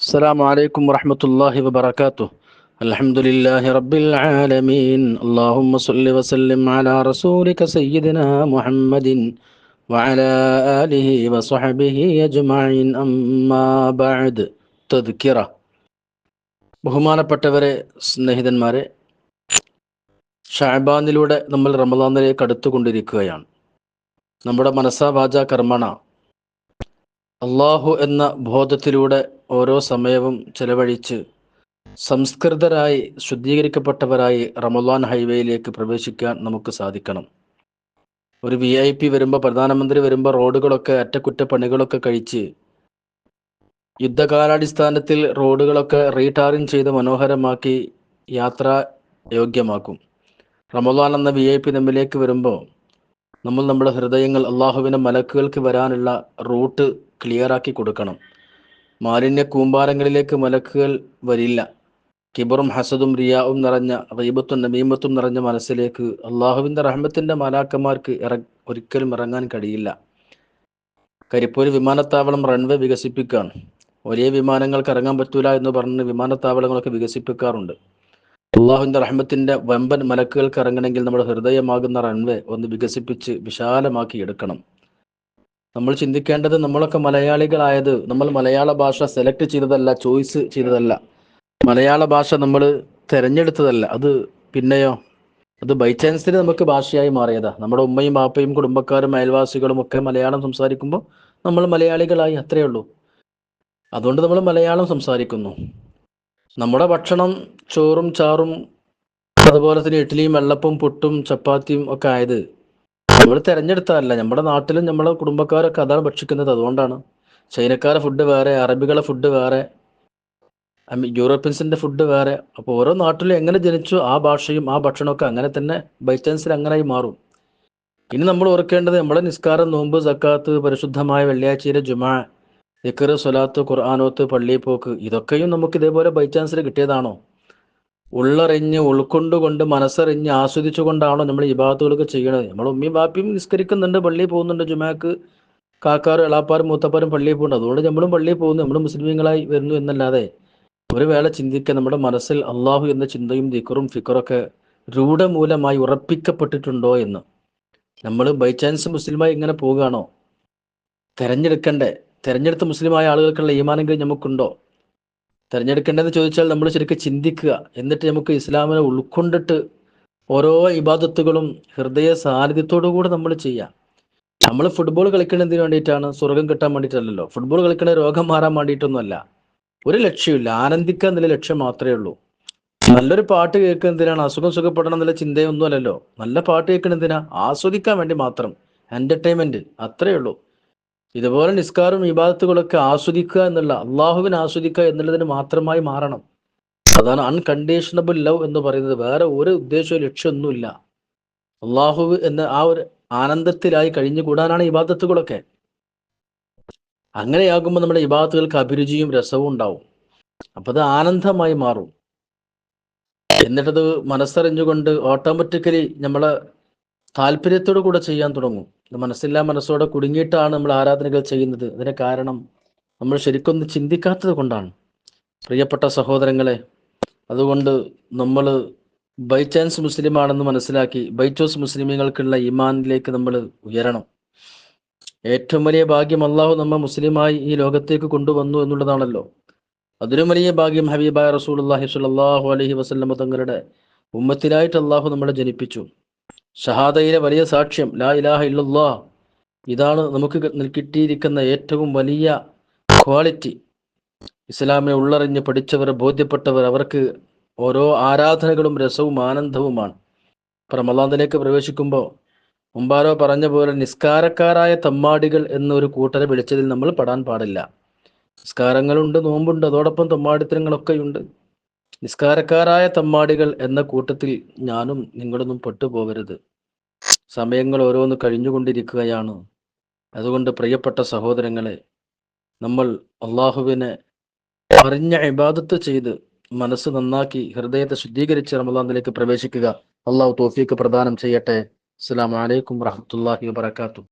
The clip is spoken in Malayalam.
السلام عليكم ورحمة الله وبركاته الحمد لله رب العالمين اللهم صل وسلم على رسولك سيدنا محمد وعلى آله وصحبه أجمعين أما بعد تذكرة ബഹുമാനപ്പെട്ടവരെ സ്നേഹിതന്മാരെ ഷാബാനിലൂടെ നമ്മൾ റമദാനിലേക്ക് അടുത്തുകൊണ്ടിരിക്കുകയാണ് നമ്മുടെ മനസ്സാ വാച കർമ്മണ അള്ളാഹു എന്ന ബോധത്തിലൂടെ ഓരോ സമയവും ചെലവഴിച്ച് സംസ്കൃതരായി ശുദ്ധീകരിക്കപ്പെട്ടവരായി റമദാൻ ഹൈവേയിലേക്ക് പ്രവേശിക്കാൻ നമുക്ക് സാധിക്കണം. ഒരു വി ഐ പി വരുമ്പോൾ പ്രധാനമന്ത്രി വരുമ്പോൾ റോഡുകളൊക്കെ അറ്റകുറ്റപ്പണികളൊക്കെ കഴിച്ച് യുദ്ധകാലാടിസ്ഥാനത്തിൽ റോഡുകളൊക്കെ റീടാറിങ് ചെയ്ത് മനോഹരമാക്കി യാത്ര യോഗ്യമാക്കും. റമദാൻ എന്ന വി ഐ പി നമ്മിലേക്ക് വരുമ്പോൾ നമ്മൾ നമ്മുടെ ഹൃദയങ്ങൾ അള്ളാഹുവിന്റെ മലക്കുകൾക്ക് വരാനുള്ള റൂട്ട് ക്ലിയറാക്കി കൊടുക്കണം. മാലിന്യ കൂമ്പാരങ്ങളിലേക്ക് മലക്കുകൾ വരില്ല. കിബറും ഹസദും റിയാവും നിറഞ്ഞ റീബത്തും നമീമത്തും നിറഞ്ഞ മനസ്സിലേക്ക് അള്ളാഹുവിന്റെ റഹ്മത്തിന്റെ മാലാക്കന്മാർക്ക് ഇറ ഒരിക്കലും ഇറങ്ങാൻ കഴിയില്ല. കരിപ്പൂർ വിമാനത്താവളം റൺവേ വികസിപ്പിക്കുകയാണ് ഒരേ വിമാനങ്ങൾക്ക് ഇറങ്ങാൻ പറ്റൂല എന്ന് പറഞ്ഞ് വിമാനത്താവളങ്ങളൊക്കെ വികസിപ്പിക്കാറുണ്ട്. അള്ളാഹുവിന്റെ റഹ്മത്തിന്റെ വമ്പൻ മലക്കുകൾക്ക് ഇറങ്ങണമെങ്കിൽ നമ്മുടെ ഹൃദയമാകുന്ന റൺവേ ഒന്ന് വികസിപ്പിച്ച് വിശാലമാക്കി എടുക്കണം. നമ്മൾ ചിന്തിക്കേണ്ടത് നമ്മളൊക്കെ മലയാളികളായത് നമ്മൾ മലയാള ഭാഷ സെലക്ട് ചെയ്തതല്ല ചോയ്സ് ചെയ്തതല്ല. മലയാള ഭാഷ നമ്മൾ തിരഞ്ഞെടുത്തതല്ല. അത് പിന്നെയോ? അത് ബൈ ചാൻസിൽ നമുക്ക് ഭാഷയായി മാറിയതാ. നമ്മുടെ ഉമ്മയും ബാപ്പയും കുടുംബക്കാരും അയൽവാസികളും ഒക്കെ മലയാളം സംസാരിക്കുമ്പോൾ നമ്മൾ മലയാളികളായി അത്രയേ ഉള്ളൂ. അതുകൊണ്ട് നമ്മൾ മലയാളം സംസാരിക്കുന്നു. നമ്മുടെ ഭക്ഷണം ചോറും ചാറും അതുപോലെ തന്നെ ഇഡ്ഡലിയും വെള്ളപ്പും പുട്ടും ചപ്പാത്തിയും ഒക്കെ ആയത് നമ്മൾ തിരഞ്ഞെടുത്തതല്ല. നമ്മുടെ നാട്ടിലും നമ്മുടെ കുടുംബക്കാരൊക്കെ അതാണ് ഭക്ഷിക്കുന്നത്. അതുകൊണ്ടാണ്. ചൈനക്കാരെ ഫുഡ് വേറെ അറബികളെ ഫുഡ് വേറെ യൂറോപ്യൻസിന്റെ ഫുഡ് വേറെ. അപ്പോൾ ഓരോ നാട്ടിലും എങ്ങനെ ജനിച്ചു ആ ഭാഷയും ആ ഭക്ഷണമൊക്കെ അങ്ങനെ തന്നെ ബൈ ചാൻസിൽ അങ്ങനെയായി മാറും. ഇനി നമ്മൾ ഓർക്കേണ്ടത് നമ്മുടെ നിസ്കാരം നോമ്പ് സക്കാത്ത് പരിശുദ്ധമായ വെള്ളിയാഴ്ചയിലെ ജുമാ ദിക്കർ സ്വലാത്ത് ഖുർആാനോത്ത് പള്ളിപ്പോക്ക് ഇതൊക്കെയും നമുക്ക് ഇതേപോലെ ബൈ ചാൻസിൽ കിട്ടിയതാണോ? ഉള്ളറിഞ്ഞ് ഉൾക്കൊണ്ടുകൊണ്ട് മനസ്സറിഞ്ഞ് ആസ്വദിച്ചുകൊണ്ടാണോ നമ്മൾ ഇബാദത്തുകളൊക്കെ ചെയ്യണത്? നമ്മൾ ഉമ്മയും ബാപ്പിയും നിസ്കരിക്കുന്നുണ്ട് പള്ളിയിൽ പോകുന്നുണ്ട് ജുമാക്ക്. കാക്കാറും എളാപ്പാരും മൂത്തപ്പാരും പള്ളിയിൽ പോകുന്നുണ്ട്. അതുകൊണ്ട് നമ്മളും പള്ളിയിൽ പോകുന്നു. നമ്മൾ മുസ്ലിമീങ്ങളായി വരുന്നു എന്നല്ലാതെ ഒരു വേള ചിന്തിക്കുക നമ്മുടെ മനസ്സിൽ അള്ളാഹു എന്ന ചിന്തയും ദിക്കറും ഫിക്കറൊക്കെ രൂഢമൂലമായി ഉറപ്പിക്കപ്പെട്ടിട്ടുണ്ടോ എന്ന്. നമ്മൾ ബൈ ചാൻസ് മുസ്ലിമായി ഇങ്ങനെ പോവുകയാണോ? തെരഞ്ഞെടുക്കണ്ടേ? തെരഞ്ഞെടുത്ത മുസ്ലിമായ ആളുകൾക്കുള്ള ഈമാനെങ്കിലും നമുക്കുണ്ടോ? തിരഞ്ഞെടുക്കേണ്ടതെന്ന് ചോദിച്ചാൽ നമ്മൾ ശരിക്കും ചിന്തിക്കുക. എന്നിട്ട് നമുക്ക് ഇസ്ലാമിനെ ഉൾക്കൊണ്ടിട്ട് ഓരോ ഇബാദത്തുകളും ഹൃദയ സാന്നിധ്യത്തോടു കൂടെ നമ്മൾ ചെയ്യാം. നമ്മൾ ഫുട്ബോൾ കളിക്കുന്നതിന് വേണ്ടിയിട്ടാണ്? സ്വർഗം കിട്ടാൻ വേണ്ടിയിട്ടല്ലല്ലോ. ഫുട്ബോൾ കളിക്കുന്ന രോഗം മാറാൻ വേണ്ടിയിട്ടൊന്നുമല്ല. ഒരു ലക്ഷ്യമില്ല. ആനന്ദിക്കുക എന്നുള്ള ലക്ഷ്യം മാത്രമേ ഉള്ളൂ. നല്ലൊരു പാട്ട് കേൾക്കുന്നതിനാണ് അസുഖം സുഖപ്പെടണം എന്നുള്ള ചിന്തയൊന്നുമല്ലല്ലോ. നല്ല പാട്ട് കേൾക്കുന്നതിനാ ആസ്വദിക്കാൻ വേണ്ടി മാത്രം. എന്റർടൈൻമെന്റ് അത്രയേ ഉള്ളൂ. ഇതുപോലെ നിസ്കാരം വിവാദത്തുകളൊക്കെ ആസ്വദിക്കുക എന്നുള്ള അള്ളാഹുവിനെ ആസ്വദിക്കുക എന്നുള്ളതിന് മാത്രമായി മാറണം. അതാണ് അൺകണ്ടീഷണബിൾ ലവ് എന്ന് പറയുന്നത്. വേറെ ഒരു ഉദ്ദേശവും ലക്ഷ്യമൊന്നുമില്ല. അള്ളാഹു എന്ന ആ ഒരു ആനന്ദത്തിലായി കഴിഞ്ഞുകൂടാനാണ് ഇബാദത്തുകളൊക്കെ. അങ്ങനെയാകുമ്പോൾ നമ്മുടെ ഇബാദത്തുകൾക്ക് അഭിരുചിയും രസവും ഉണ്ടാവും. അപ്പൊ അത് ആനന്ദമായി മാറും. എന്നിട്ടത് മനസ്സറിഞ്ഞുകൊണ്ട് ഓട്ടോമാറ്റിക്കലി നമ്മളെ താല്പര്യത്തോടു കൂടെ ചെയ്യാൻ തുടങ്ങും. മനസ്സില്ലാ മനസ്സോടെ കുടുങ്ങിയിട്ടാണ് നമ്മൾ ആരാധനകൾ ചെയ്യുന്നത്. അതിന് കാരണം നമ്മൾ ശരിക്കൊന്ന് ചിന്തിക്കാത്തത് കൊണ്ടാണ്. പ്രിയപ്പെട്ട സഹോദരങ്ങളെ അതുകൊണ്ട് നമ്മൾ ബൈ ചാൻസ് മുസ്ലിം ആണെന്ന് മനസ്സിലാക്കി ബൈ ചോസ് മുസ്ലിമുകൾക്കുള്ള ഇമാനിലേക്ക് നമ്മൾ ഉയരണം. ഏറ്റവും വലിയ ഭാഗ്യം അള്ളാഹു നമ്മ മുസ്ലിമായി ഈ ലോകത്തേക്ക് കൊണ്ടുവന്നു എന്നുള്ളതാണല്ലോ. അതിലും വലിയ ഭാഗ്യം ഹബീബായ റസൂൽ അള്ളാഹി സുല്ലാഹു അലഹി വസ്ലമ തങ്ങളുടെ ഉമ്മത്തിലായിട്ട് അള്ളാഹു നമ്മളെ ജനിപ്പിച്ചു. ഷഹാദയിലെ വലിയ സാക്ഷ്യം ലാ ഇലാഹ ഇല്ലല്ലാ ഇതാണ് നമുക്ക് കിട്ടിയിരിക്കുന്ന ഏറ്റവും വലിയ ക്വാളിറ്റി ഇസ്ലാമിനെ ഉള്ളറിഞ്ഞ് പഠിച്ചവർ ബോധ്യപ്പെട്ടവർ അവർക്ക് ഓരോ ആരാധനകളും രസവും ആനന്ദവുമാണ്. പ്രമലാന്തിലേക്ക് പ്രവേശിക്കുമ്പോൾ മുമ്പാരോ പറഞ്ഞ പോലെ നിസ്കാരക്കാരായ തമ്മാടികൾ എന്നൊരു കൂട്ടരെ വിളിച്ചതിൽ നമ്മൾ പെടാൻ പാടില്ല. നിസ്കാരങ്ങളുണ്ട് നോമ്പുണ്ട് അതോടൊപ്പം തമ്മാടിത്തരങ്ങളൊക്കെയുണ്ട്. നിസ്കാരക്കാരായ തമ്മാടികൾ എന്ന കൂട്ടത്തിൽ ഞാനും നിങ്ങളൊന്നും പെട്ടുപോകരുത്. സമയങ്ങൾ ഓരോന്ന് കഴിഞ്ഞുകൊണ്ടിരിക്കുകയാണ്. അതുകൊണ്ട് പ്രിയപ്പെട്ട സഹോദരങ്ങളെ നമ്മൾ അള്ളാഹുവിനെ അറിഞ്ഞ ഇബാദത്ത് ചെയ്ത് മനസ്സ് നന്നാക്കി ഹൃദയത്തെ ശുദ്ധീകരിച്ച് റമദാനിലേക്ക് പ്രവേശിക്കുക. അള്ളാഹു തോഫീക്ക് പ്രദാനം ചെയ്യട്ടെ. അസ്സാം വലൈക്കും വാഹമത്തല്ലാഹി വബറകാതുഹു.